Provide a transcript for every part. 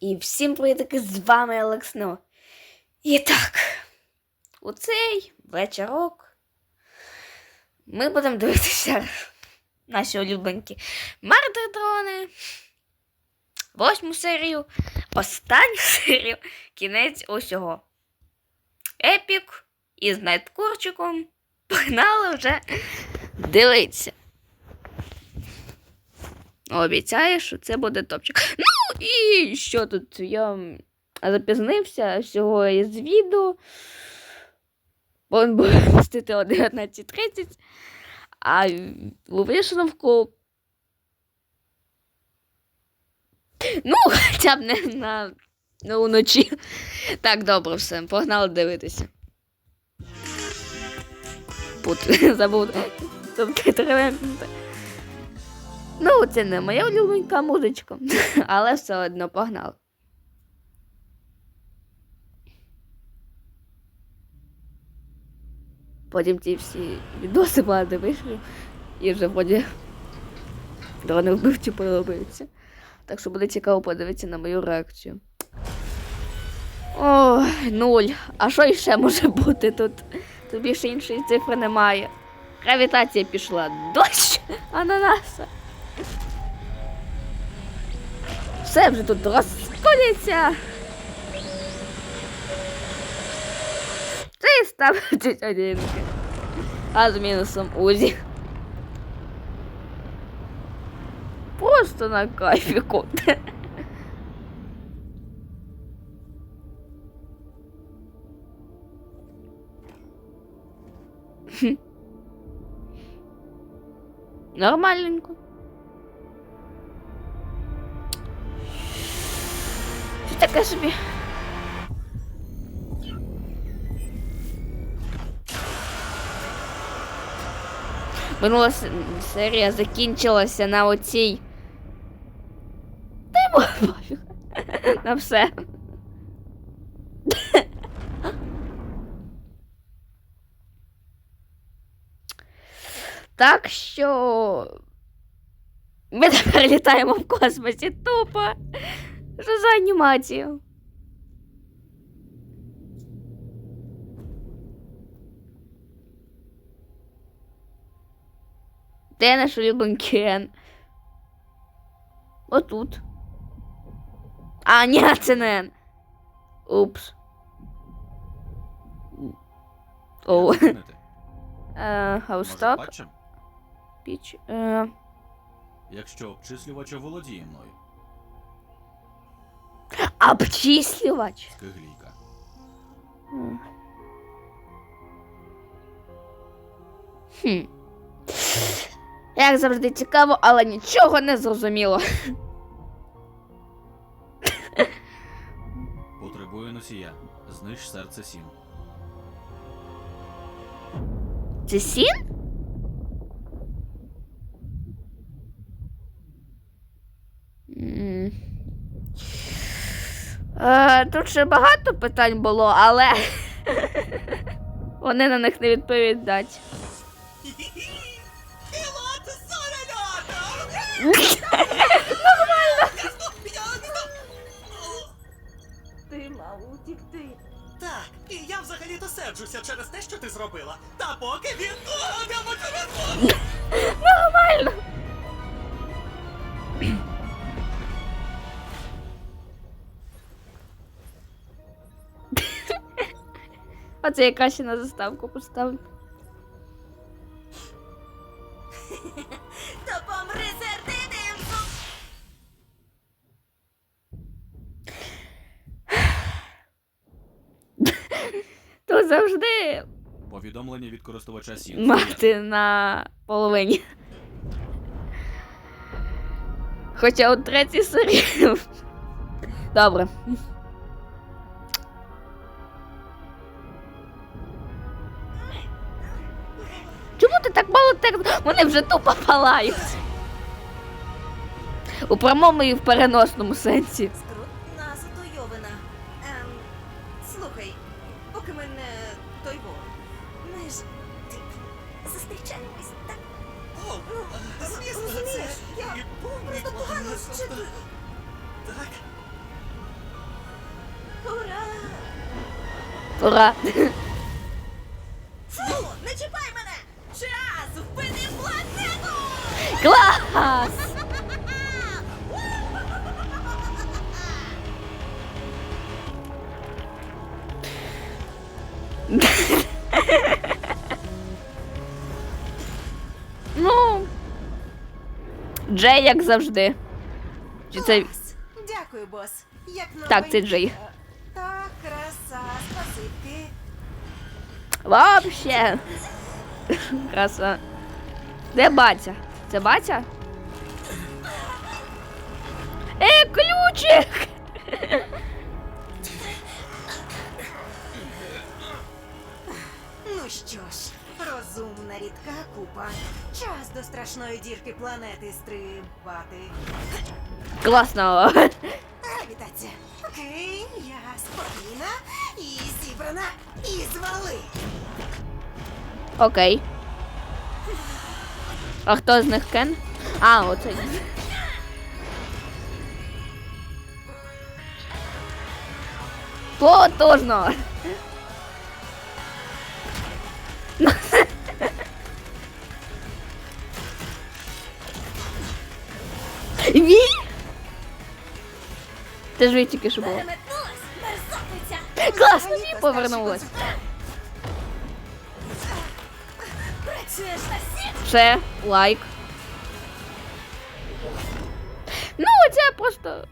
І всім привітки, з вами Олексно. І так, у цей вечорок ми будемо дивитися наші улюбленькі Мардердрони, восьму серію, останню серію, кінець усього. Епік із Найткурчиком погнали вже дивитися. Обіцяє, що це буде топчик. Ну і що тут? Я запізнився всього із відео. Він був пустити о 19.30, а у висновку. Ну, хоча б не на ну, вночі. Так, добре, все, погнали дивитися. Пут, забув. Тобто. Ну, це не моя улюбленька музичка, але все одно погнали. Потім ті всі відоси багато вийшли, і вже вроді дрони вбивці подобаються. Так що буде цікаво подивитися на мою реакцію. О, нуль. А що іще може бути тут? Тут більше іншої цифри немає. Гравітація пішла. Дощ ананаса. Все вже тут розколється. Три ставить одинки. А з мінусом узі. Просто на кайфіку. Нормальненько. Таке собі? Минула серія закінчилася на оцій. Та йому пофіг. На все. Так що. Ми тепер літаємо в космосі тупо. Що за анімацію? Де наш улюблений Кен? Отут. А, ні, це не. Упс. О, Зупинити. Може, хаусток, патчем? піч. Якщо обчислювач оволодіє мною. Обчислювач. Скиглійка. Хм. Як завжди цікаво, але нічого не зрозуміло. Потребує носія. Зниж серце сім. Це сін? Е, Тут ще багато питань було, але вони на них не відповідають. Пілот! Ти мав утікти. Так, і я взагалі-то серджуся через те, що ти зробила. Та поки він прямо телефон! Нормально. Оце я краще на заставку поставлю. Та помри сердитим! То завжди Повідомлення від користувача сім. мати на половині. Хоча у третій серії. Добре. так вони вже тупо палають. У прямому і в переносному сенсі. Скрутна затойована. Ем, слухай, поки ми не тойво. Ми ж зустрічаємось так. О, ну, звісно, це я просто погано читаю. Так. Ура! Ура! Джей, як завжди. Чи це. Дякую, бос. Як Так, це. Джей. Так, краса, спасибі. Вообще. Краса. Де батя? Це батя? Е, ключик! Ну що ж, розумна рідка купа. Час до страшної дірки планети стрибати. Класно. Гравітація. Окей, я спокійна і зібрана, і звали. Окей. А хто з них Кен? А, оце. Потужно. Ві? Ти ж тільки що було. Переметнулась, мерзотниця! Класно, Ві повернулась. Працюєш на всіх? Все, лайк. Ну, це просто.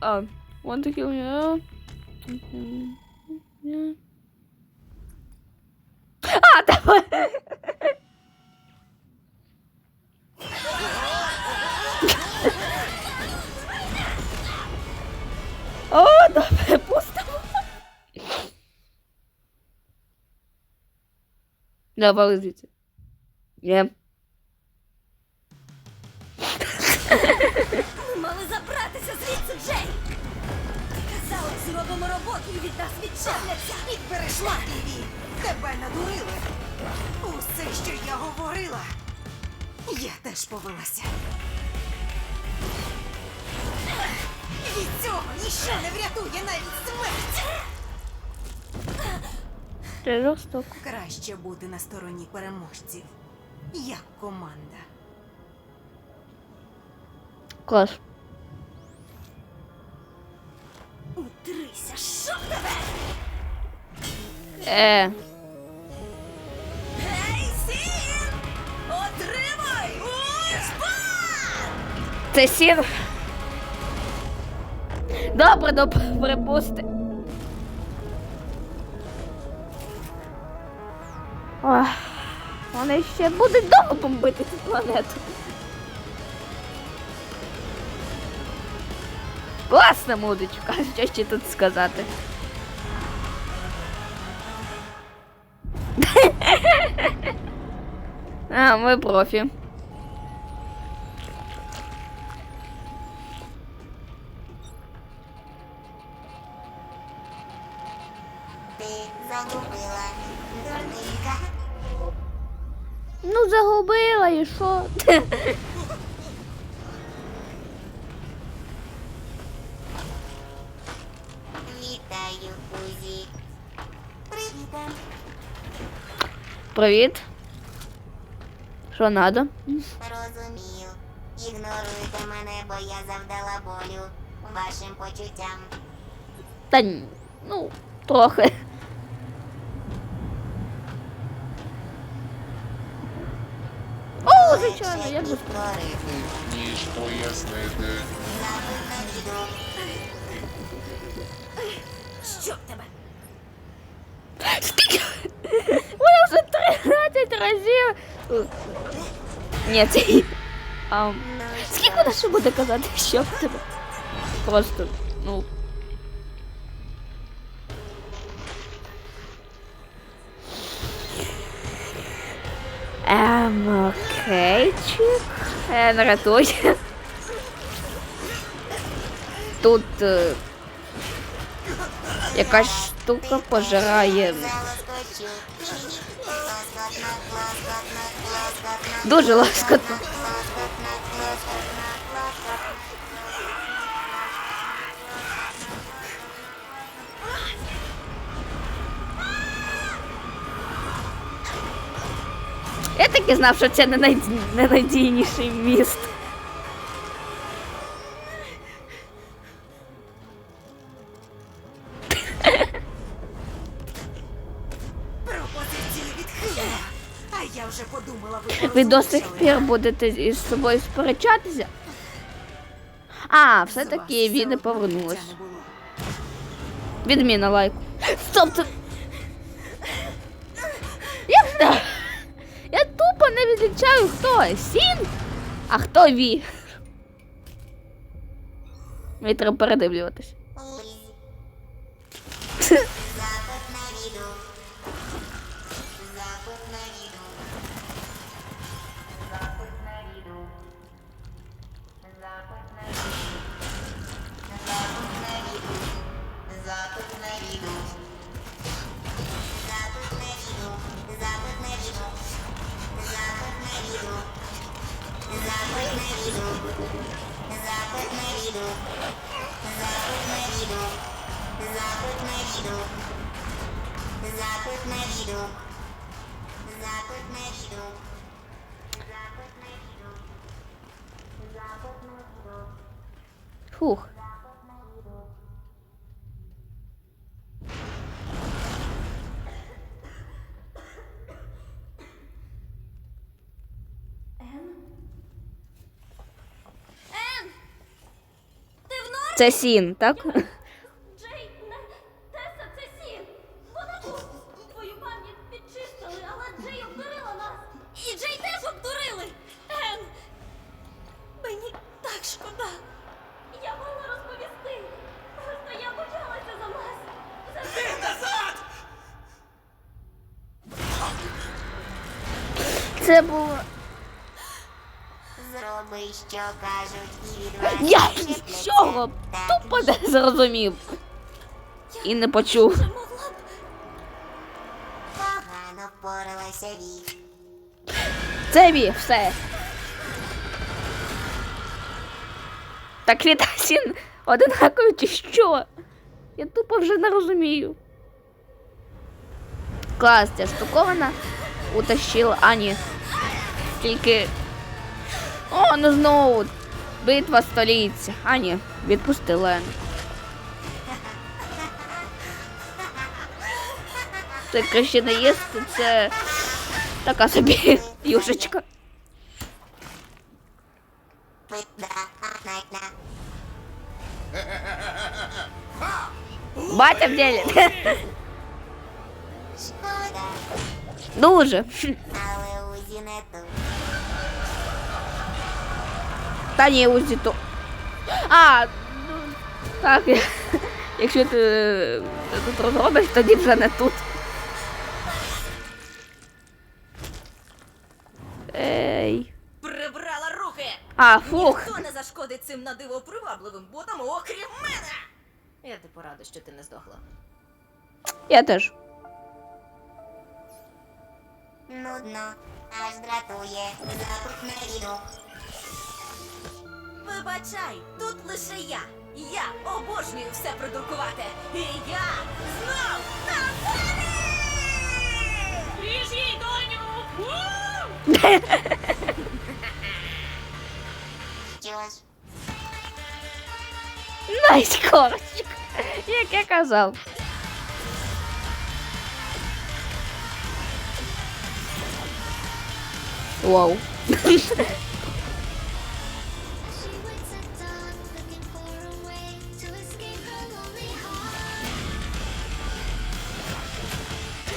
А, want to kill you. Давай звідси. Ні. Ми мали забратися звідси, Джей! Ти казала, зробимо роботу і від нас відчепляться! І перейшла Іві! Тебе надурили! Усе, що я говорила, я теж повелася. Від цього ніщо не врятує навіть смерть! Це жорстоко. Краще бути на стороні переможців, як команда. Клас. Утрися, що тебе! Е, Гей, Сін! Отримай! Це сір. Добре, добре, припусти. Вони ще будуть довго бомбити цю планету. Класна мудочка, що ще тут сказати. А, ми профі. Ти загубила дурника. Ну, загубила і що? Вітаю, Кузі. Привіт. Привіт. Що надо? Розумію. Ігноруйте мене, бо я завдала болю вашим почуттям. Та ні, ну, трохи. О, звичайно, Легше як би. підкорити. ніж пояснити. На винахіду. Щоб тебе! Скільки? Вона вже 13 разів. Ні, це. А, Ну, скільки вона ще буде казати, що в тебе? Просто, ну. Ем, Окейчик. Е, наратуй. Тут е, якась штука пожирає. Дуже лоскотно. і знав, що це ненад... ненадійніший міст. Ви до сих пір будете із собою сперечатися? А, все-таки він не повернулась. Відміна лайк. Стоп! це. Тупо хто Сін, а хто Ві. Мені треба передивлюватись. Фух. Ен! Ти в нормі? Це Сін, так? Джей, не Теса, це Сін. Вона тут. Твою пам'ять підчистили, але Джей обдурила нас. І Джей теж обдурили. Ен, мені так шкода. Я мала розповісти. Просто я почалася за нас. За Ти назад! Це було. Що кажуть, і Я нічого тупо не зрозумів. І не почув. Погано впоралася Ві. Це Ві, все. Так від Сін одинакові чи що? Я тупо вже не розумію. Клас, ця штукована утащила. А, ні. Тільки. О, ну знову. Битва століття. А, ні, відпустила. Це краще не їсти, це така собі юшечка. Пита, ахнайна. Батя в ділі. Шкода, Дуже. але Узі не тут. Та ні, узі то. А, ну, так. Якщо ти е, тут розробиш, тоді вже не тут. Ей. Прибрала руки! А, фух. Ніхто не зашкодить цим надиво привабливим ботам, окрім мене! Я типу рада, що ти не здохла. Я теж. Нудно, аж дратує. Запах на віду. Вибачай, тут лише я. Я обожнюю все продукувати. І я знов на! Ріж їй, доню! Найс корочок. Як я казав. Вау.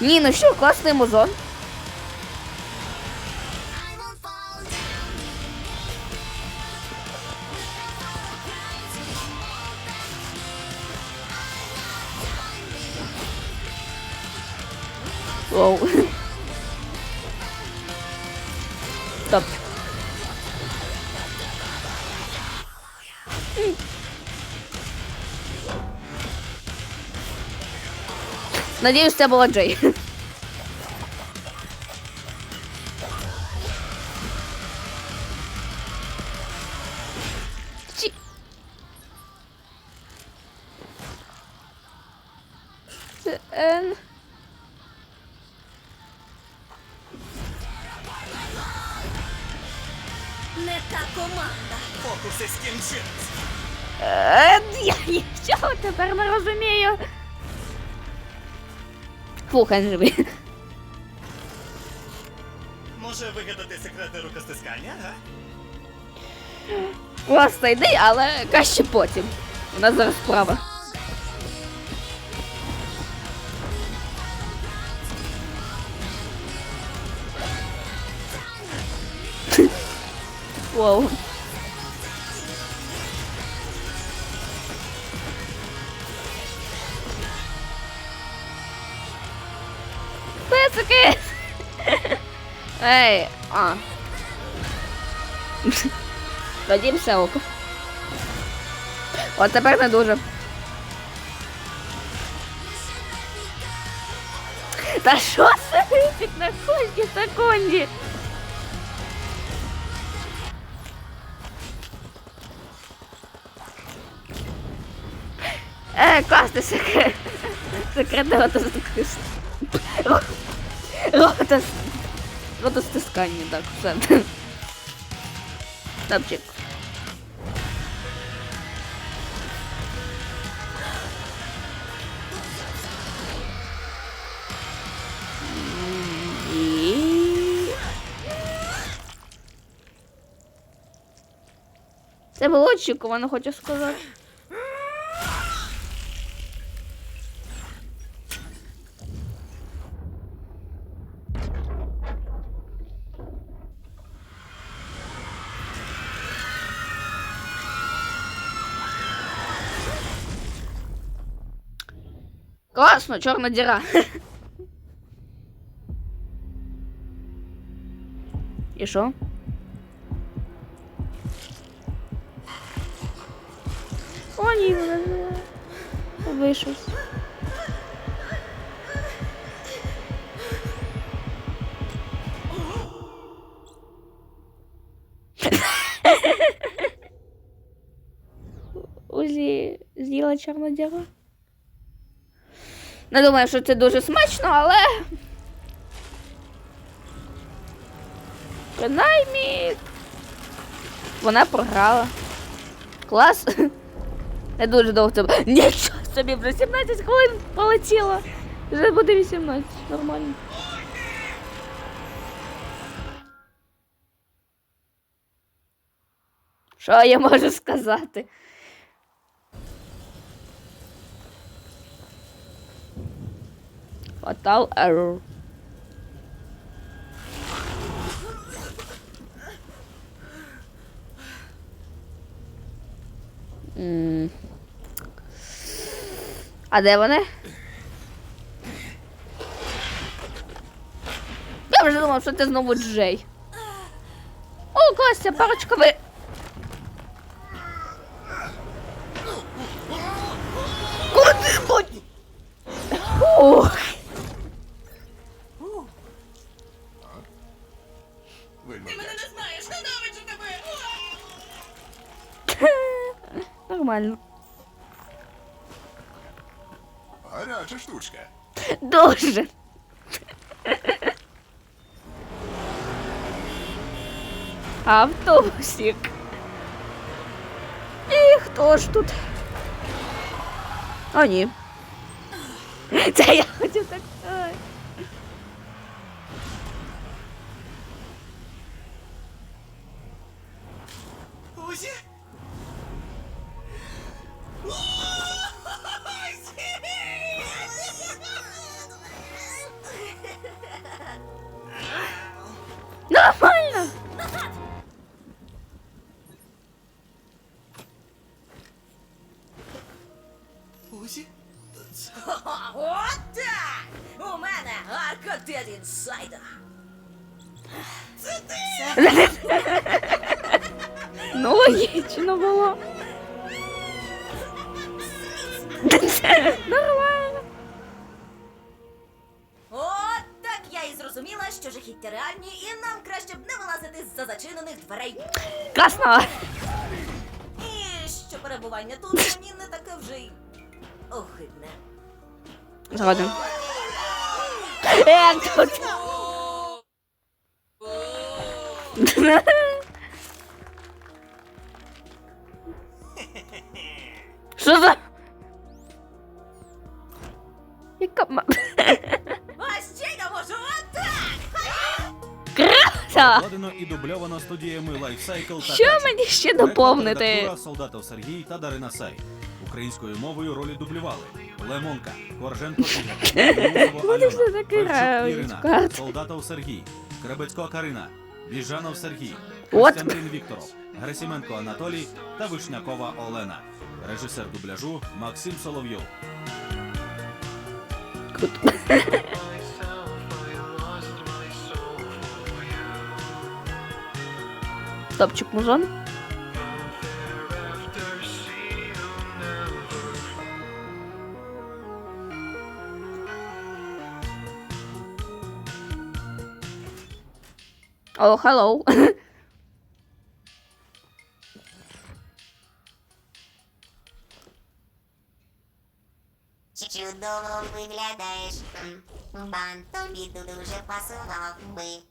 Ні, ну що, класний музон. I won't Надеюсь, это был Джей. N. Не та команда. Фокуси скінчились. Е, Я нічого тепер не розумію. Фух, живий. Може вигадати секретне рукостискання, га? Класна ідея, але краще потім. У нас зараз справа. Вау. Ей, а. Тоді все ок. От тепер не дуже. Та що це випік на кожній секунді? Е, класний секрет. Секретне ротостискання. Ротос... Ротостискання, так, все. Топчик. І... Це було очікувано, хочу сказати. Класно, чорна діра. І що? О, ні, вийшов. Узі з'їла чорна діра. Не думаю, що це дуже смачно, але. Принаймні. Вона програла. Клас. Не дуже довго це. Нічого собі, вже 17 хвилин полетіло. Вже буде 18. Нормально. Що я можу сказати? Fatal error. М. А де вони? Я вже думав, що це знову Джей. О, клас, ця парочка ви. Куди будь? Нормально. Гаряча штучка. Дуже. Автобусик. І хто ж тут? А, ні. Це я хотів так Що жахіття реальні, і нам краще б не вилазити з-за зачинених дверей. Красно. І що перебування тут мені не таке вже й огидне. Згоден. Як тут? дубльовано студіями Lifecycle та Що Кача. мені ще доповнити? редактура Солдатов Сергій та Дарина Сай. Українською мовою ролі дублювали Лемонка, Корженко Ігор, Вони Альона, все Ірина. Солдатов Сергій, Кребецько Карина, Біжанов Сергій, От. Костянтин Вікторов, Герасименко Анатолій та Вишнякова Олена. Режисер дубляжу Максим Соловйов. Круто. Топчик музон. О, hello. Чудово виглядаєш. М, Бан тобі дуже пасував би.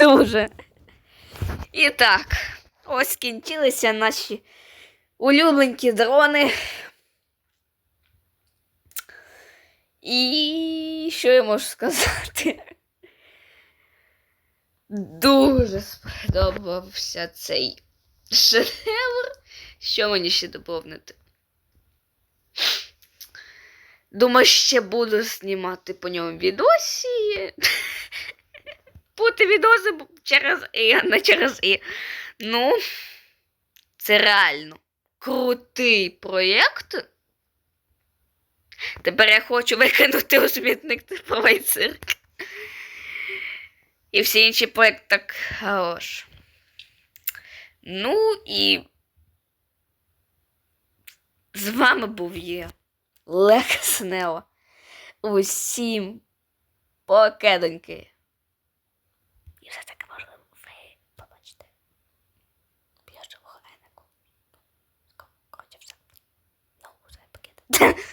Дуже. І так, ось кінчилися наші улюбленькі дрони. І що я можу сказати? Дуже сподобався цей шедевр. Що мені ще доповнити? Думаю, ще буду знімати по ньому відосі. Бути відоси через І, а не через І. Ну, це реально крутий проєкт. Тепер я хочу викинути у смітник типовий цирк. І всі інші проєкти так хорош. Ну і з вами був я, Снео. Усім покедоньки. І все таке можливо ви побачите. Живого Енеку. Коротше, все. Ну, вже пакет.